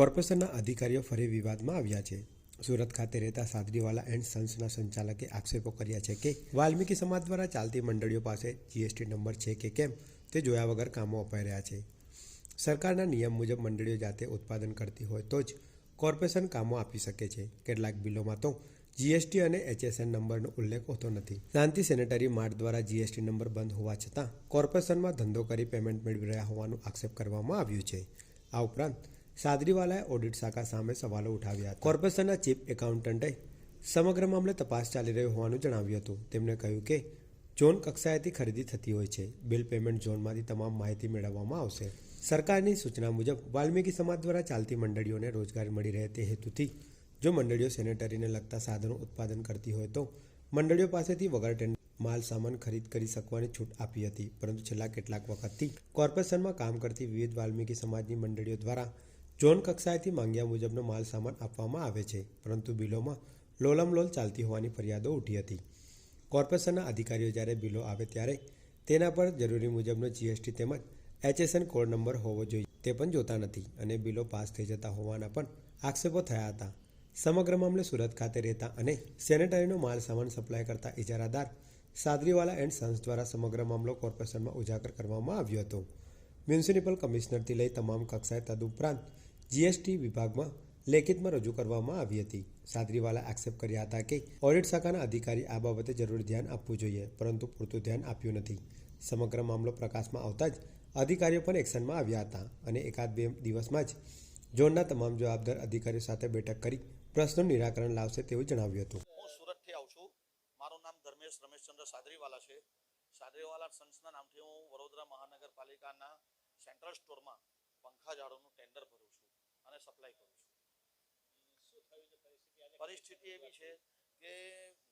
કોર્પોરેશનના અધિકારીઓ ફરી વિવાદમાં આવ્યા છે. સુરત ખાતે રહેતા સાદરીવાલા એન્ડ સન્સના સંચાલકે આક્ષેપો કર્યા છે કે વાલ્મીકી સમાજ દ્વારા ચાલતી મંડળીઓ પાસે જીએસટી નંબર છે કે કેમ તે જોયા વગર કામો અપાઈ રહ્યા છે. સરકારના નિયમ મુજબ મંડળીઓ જાતે ઉત્પાદન કરતી હોય તો જ કોર્પોરેશન કામો આપી શકે છે. કેટલાક બિલોમાં તો જીએસટી અને એચએસએન નંબરનો ઉલ્લેખ હોતો નથી. શાંતિ સેનેટરી માર્ટ દ્વારા જીએસટી નંબર બંધ હોવા છતાં કોર્પોરેશનમાં ધંધો કરી પેમેન્ટ મેળવી રહ્યા હોવાનું આક્ષેપ કરવામાં આવ્યું છે. આ ઉપરાંત સાદરીવાલાએ ઓડિટ શાખા સામે સવાલો ઉઠાવ્યા હતા. કોર્પોરેશનના ચીફ એકાઉન્ટન્ટે સમગ્ર મામલે તપાસ ચાલી રહી હોવાનું જણાવ્યું હતું. તેમણે કહ્યું કે ઝોન કક્ષાએથી ખરીદી થતી હોય છે. બિલ પેમેન્ટ ઝોનમાંથી તમામ માહિતી મેળવવામાં આવશે. સરકારની સૂચના મુજબ, વાલ્મીકી સમાજ દ્વારા ચાલતી મંડળીઓને રોજગાર મળી રહે તે હેતુથી જો મંડળીઓ સેનેટરીને લગતા સાધનો ઉત્પાદન કરતી હોય તો મંડળીઓ પાસેથી વગર ટેન્ડર માલ સામાન ખરીદ કરી શકવાની છૂટ આપી હતી. પરંતુ છેલ્લા કેટલાક વખતથી કોર્પોરેશનમાં કામ કરતી વિવિધ વાલ્મીકી સમાજની મંડળીઓ દ્વારા ઝોન કક્ષાએથી માંગ્યા મુજબનો માલ સામાન આપવામાં આવે છે, પરંતુ બિલોમાં લોલમલોલ ચાલતી હોવાની ફરિયાદો ઉઠી હતી. કોર્પોરેશનના અધિકારીઓ જ્યારે બિલો આવે ત્યારે તેના પર જરૂરી મુજબનો જીએસટી તેમજ એચએસએન કોડ નંબર હોવો જોઈએ, તે પણ જોતા નથી અને બિલો પાસ થઈ જતા હોવાના પણ આક્ષેપો થયા હતા. સમગ્ર મામલે સુરત ખાતે રહેતા અને સેનેટરીનો માલ સામાન સપ્લાય કરતા ઇજારાદાર સાદરીવાલા એન્ડ સન્સ દ્વારા સમગ્ર મામલો કોર્પોરેશનમાં ઉજાગર કરવામાં આવ્યો હતો. મ્યુનિસિપલ કમિશનરથી લઈ તમામ કક્ષાએ તદુપરાંત જીએસટી વિભાગમાં લેખિતમાં રજૂ કરવામાં આવી હતી. સાદરીવાલા આક્ષેપ કર્યા હતા કે ઓડિટ શાખાના અધિકારી આ બાબતે જરૂરી ધ્યાન આપવું જોઈએ, પરંતુ પૂરતું ધ્યાન આપ્યું નથી. સમગ્ર મામલો પ્રકાશમાં આવતા જ અધિકારીઓ પણ એક્શનમાં આવ્યા હતા અને એકાદ બે દિવસમાં જ ઝોનના તમામ જવાબદાર અધિકારીઓ સાથે બેઠક કરી પ્રશ્નનું નિરાકરણ લાવશે તેવું જણાવ્યું હતું. હું સુરતથી આવું છું. મારું નામ ધર્મેશ રમેશચંદ્ર સાદરીવાલા છે. સાદરીવાલા સન્સના નામથી હું વડોદરા મહાનગરપાલિકાના સેન્ટ્રલ સ્ટોરમાં પંખા ઝાડોનું ટેન્ડર ભરું છું. અને સપ્લાય કરું છું. પરિસ્થિતિ એવી છે કે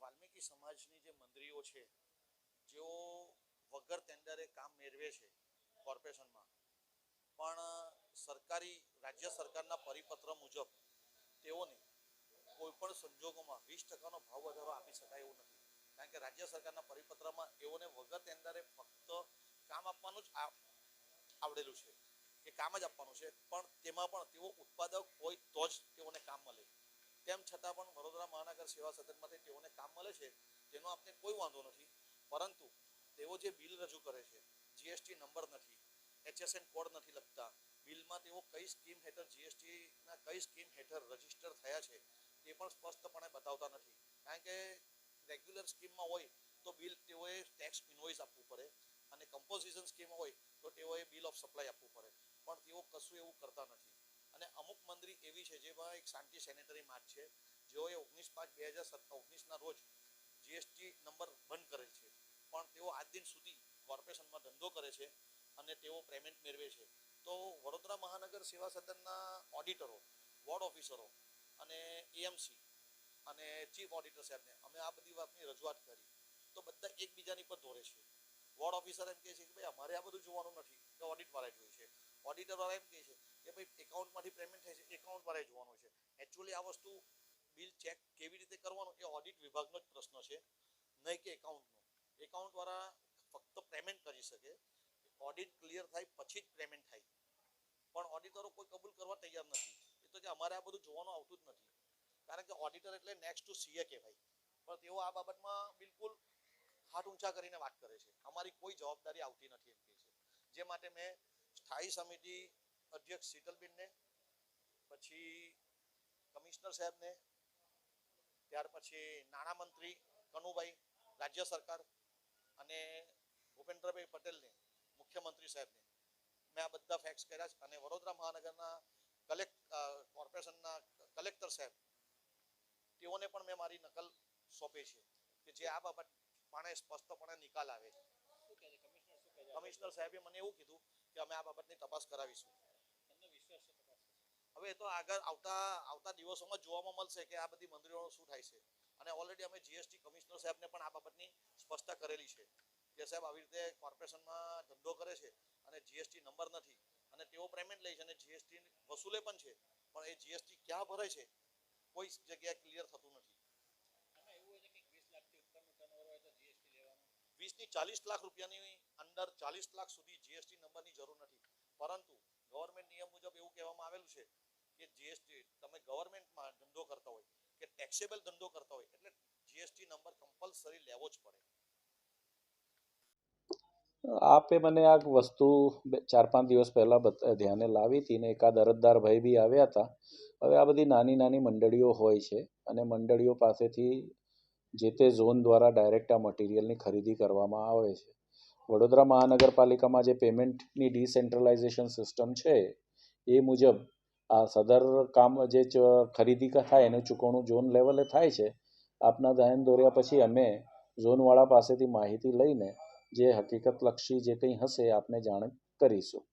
વાલ્મીકી સમાજની જે મંત્રીઓ છે જેઓ વગર ટેન્ડરે કામ મેળવે છે કોર્પોરેશનમાં પણ સરકારી રાજ્ય સરકારના પરિપત્ર મુજબ તેઓને કોઈપણ સંજોગોમાં વીસ ટકાનો ભાવ વધારો આપી શકાય એવું નથી. કારણ કે રાજ્ય સરકારના પરિપત્રમાં એઓને વગર ટેન્ડરે ફક્ત કામ આપવાનું જ આવડેલું છે. કામ જ આપવાનું છે, પણ તેમાં પણ તેઓ ઉત્પાદક હોય તો જ તેઓને કામ મળે. તેમ છતાં પણ વડોદરા મહાનગર સેવા સદનમાંથી તેઓને કામ મળે છે, તેનો આપણે કોઈ વાંધો નથી. પરંતુ તેઓ જે બિલ રજૂ કરે છે જીએસટી નંબર નથી એચએસએન કોડ નથી લખતા, બિલમાં તેઓ કઈ સ્કીમ હેઠળ જીએસટીના કઈ સ્કીમ હેઠળ રજિસ્ટર થયા છે, તે પણ સ્પષ્ટપણે બતાવતા નથી. કારણ કે રેગ્યુલર સ્કીમમાં હોય તો બિલ તેઓએ ટેક્સ ઇન્વોઇસ આપવું પડે અને કમ્પોઝિશન સ્કીમ હોય તો તેઓએ બિલ ઓફ સપ્લાય આપવું પડે. પણ તેઓ કશું એવું કરતા નથી. અને અમુક મંત્રી એવી છે જેમાં એક શાંતિ સેનેટરી માર્ટ છે. જેઓએ ઓગણીસ પાંચ બે હજાર ઓગણીસના રોજ જીએસટી નંબર બંધ કરેલ છે. પણ તેઓ આજ દિન સુધી કોર્પોરેશનમાં ધંધો કરે છે અને તેઓ પેમેન્ટ મેળવે છે. તો વડોદરા મહાનગર સેવા સદનના ઓડિટરો, વોર્ડ ઓફિસરો અને એએમસી અને ચીફ ઓડિટર સાહેબને અમે આ બધી વાતની રજૂઆત કરી. તો બધા એકબીજાની પર દોરે છે. વોર્ડ ઓફિસર એમ કહે છે કે ભાઈ અમારે આ બધું જોવાનું નથી. કે ઓડિટ જોઈએ છે. ઓડિટર વાળા એમ કહે છે કે ભાઈ એકાઉન્ટમાંથી પેમેન્ટ થાય છે એકાઉન્ટ વાળાએ જોવાનું છે. એકચ્યુઅલી આ વસ્તુ બિલ ચેક કેવી રીતે કરવાનું, એ ઓડિટ વિભાગનો જ પ્રશ્ન છે. નહીં કે એકાઉન્ટનો એકાઉન્ટ વાળા ફક્ત પેમેન્ટ કરી શકે ઓડિટ ક્લિયર થાય પછી જ પેમેન્ટ થાય. પણ ઓડિટરો કોઈ કબૂલ કરવા તૈયાર નથી. એ તો કે અમારે આ બધું જોવાનું આવતું જ નથી. કારણ કે ઓડિટર એટલે નેક્સ્ટ ટુ સીએ કહેવાય. પણ તેઓ આ બાબતમાં બિલકુલ હાથ ઊંચા કરીને વાત કરે છે. અમારી કોઈ જવાબદારી આવતી નથી એમ કહે છે. જે માટે મેં સ્થાયી સમિતિ અધ્યક્ષ શીતલબેનને પછી કમિશનર સાહેબને ત્યાર પછી નાણામંત્રી કનુભાઈ રાજ્ય સરકાર અને ભૂપેન્દ્રભાઈ પટેલને મુખ્યમંત્રી સાહેબને. મેં આ બધા ફેક્સ કર્યા છે અને વડોદરા મહાનગરના કલેક્ટ કોર્પોરેશનના કલેક્ટર સાહેબ તેઓને પણ મેં મારી નકલ સોંપી છે કે જે આ બાબત પાણે સ્પષ્ટપણે નિકાલ આવે છે? કમિશનર સાહેબે મને એવું કીધું કે અમે આ બાબતની તપાસ કરાવીશું. હવે એ તો આગળ આવતા આવતા દિવસોમાં જોવામાં મળશે કે આ બધી મંત્રીઓનું શું થાય છે. અને ઓલરેડી અમે જીએસટી કમિશનર સાહેબને પણ આ બાબતની સ્પષ્ટતા કરેલી છે કે સાહેબ આવી રીતે કોર્પોરેશનમાં ધંધો કરે છે અને જીએસટી નંબર નથી. અને તેઓ પેમેન્ટ લે છે અને જીએસટી વસૂલે પણ છે. પણ એ જીએસટી ક્યાં ભરે છે? કોઈ જગ્યાએ ક્લિયર થતું નથી. આમાં એવું હોય છે કે વીસ લાખથી ઉપરનું ટર્નઓવર હોય તો જીએસટી લેવાનું. વીસથી ચાલીસ લાખ રૂપિયાની અંદર ચાલીસ લાખ સુધી જીએસટી નંબરની જરૂર નથી. પરંતુ ગવર્મેન્ટ નિયમ મુજબ એવું કહેવામાં આવેલું છે કે જીએસટી તમે ગવર્મેન્ટમાં ધંધો કરતા હોય કે ટેક્સેબલ ધંધો કરતા હોય એટલે જીએસટી નંબર કમ્પલસરી લેવો જ પડે. આપે મને આ વસ્તુ ચાર પાંચ દિવસ પહેલાં ધ્યાને લાવી હતી ને એકાદ અરજદાર ભાઈ બી આવ્યા હતા. હવે આ બધી નાની નાની મંડળીઓ હોય છે અને મંડળીઓ પાસેથી જે તે ઝોન દ્વારા ડાયરેક્ટ આ મટીરિયલની ખરીદી કરવામાં આવે છે. વડોદરા મહાનગરપાલિકામાં જે પેમેન્ટની ડિસેન્ટ્રલાઇઝેશન સિસ્ટમ છે, એ મુજબ આ સદર કામ જે ખરીદી થાય એનું ચૂકવણું ઝોન લેવલે થાય છે, આપના ધ્યાન દોર્યા પછી અમે ઝોનવાળા પાસેથી માહિતી લઈને જે હકીકતલક્ષી જે કંઈ હશે આપને જાણ કરીશું.